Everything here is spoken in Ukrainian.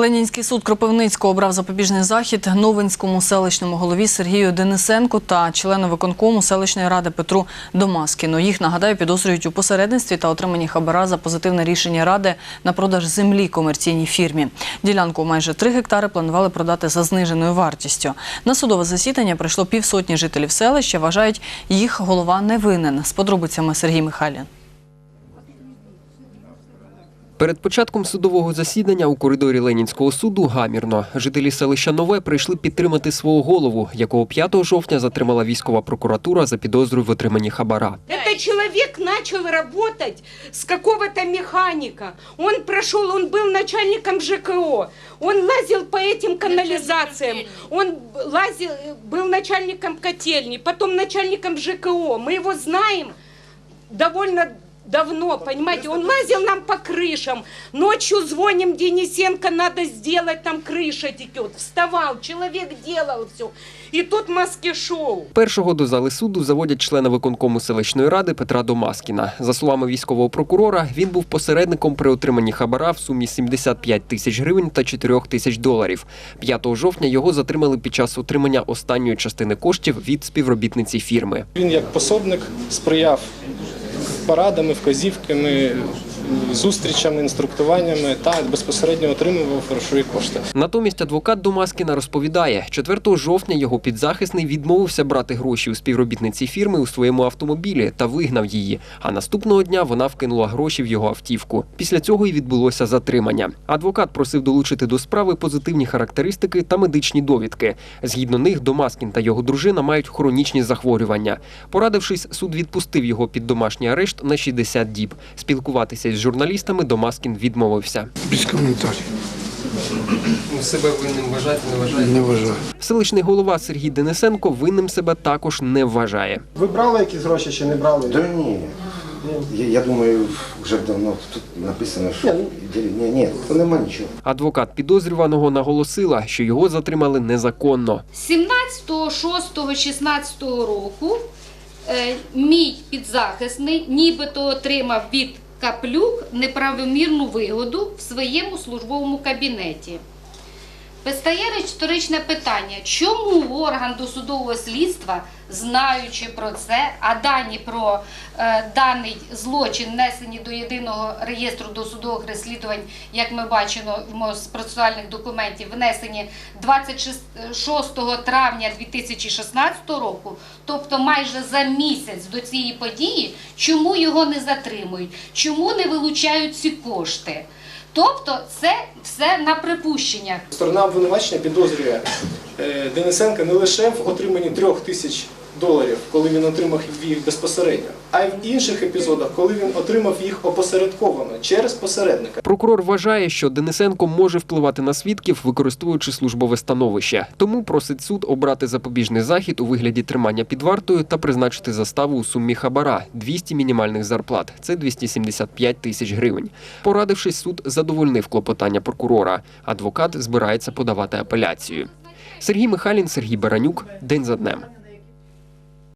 Ленінський суд Кропивницького обрав запобіжний захід Новинському селищному голові Сергію Денисенку та члену виконкому селищної ради Петру Домаскіну. Їх нагадаю підозрюють у посередництві та отриманні хабара за позитивне рішення ради на продаж землі комерційній фірмі. Ділянку майже 3 гектари планували продати за зниженою вартістю. На судове засідання прийшло півсотні жителів селища. Вважають, їх голова не винен. З подробицями Сергій Михайлін. Перед початком судового засідання у коридорі Ленінського суду гамірно жителі селища Нове прийшли підтримати свого голову, якого 5 жовтня затримала військова прокуратура за підозрою в отриманні хабара. Этот человек начал работать с какого-то механика. Он прошел, он был начальником ЖКО. Он лазил по этим канализациям. Он лазил, был начальником котельни, потом начальником ЖКО. Мы его знаем довольно давно, понимаете, он лазил нам по крышам. Ночью звоним Денисенко, надо сделать, там крыша текет. Вставал, человек делал все. И тут маски-шоу. Першого до зали суду заводять члена виконкому селищної ради Петра Домаскіна. За словами військового прокурора, він був посередником при отриманні хабара в сумі 75 тисяч гривень та 4 тисяч доларів. 5 жовтня його затримали під час отримання останньої частини коштів від співробітниці фірми. Він як пособник сприяв порадами, вказівками, зустрічами, інструктуваннями та безпосередньо отримував грошові кошти. Натомість адвокат Домаскіна розповідає, 4 жовтня його підзахисний відмовився брати гроші у співробітниці фірми у своєму автомобілі та вигнав її. А наступного дня вона вкинула гроші в його автівку. Після цього і відбулося затримання. Адвокат просив долучити до справи позитивні характеристики та медичні довідки. Згідно них, Домаскін та його дружина мають хронічні захворювання. Порадившись, суд відпустив його під домашній арешт на 60 діб. Спілкуватися з журналістами Домаскін відмовився. Без коментарів. Себе винним вважаєте, не вважаєте? Не вважаю. Селищний голова Сергій Денисенко винним себе також не вважає. Ви брали якісь гроші чи не брали? Да ні. Я, я думаю, вже давно тут написано, що ні, ні, то нема нічого. Адвокат підозрюваного наголосила, що його затримали незаконно. 17.06.16 року е, мій підзахисний нібито отримав від каплюк неправомірну вигоду в своєму службовому кабінеті. Постає риторичне питання, чому орган досудового слідства, знаючи про це, а дані про е, даний злочин внесені до єдиного реєстру досудових розслідувань, як ми бачимо з процесуальних документів, внесені 26 травня 2016 року, тобто майже за місяць до цієї події, чому його не затримують, чому не вилучають ці кошти? Тобто це все на припущеннях. Сторона обвинувачення підозрює е, Денисенка не лише в отриманні трьох тисяч доларів, коли він отримав їх безпосередньо, а й в інших епізодах, коли він отримав їх опосередковано через посередника. Прокурор вважає, що Денисенко може впливати на свідків, використовуючи службове становище. Тому просить суд обрати запобіжний захід у вигляді тримання під вартою та призначити заставу у сумі хабара 200 мінімальних зарплат. Це 275 тисяч гривень. Порадившись, суд задовольнив клопотання прокурора. Адвокат збирається подавати апеляцію. Сергій Михайлін, Сергій Баранюк. День за днем.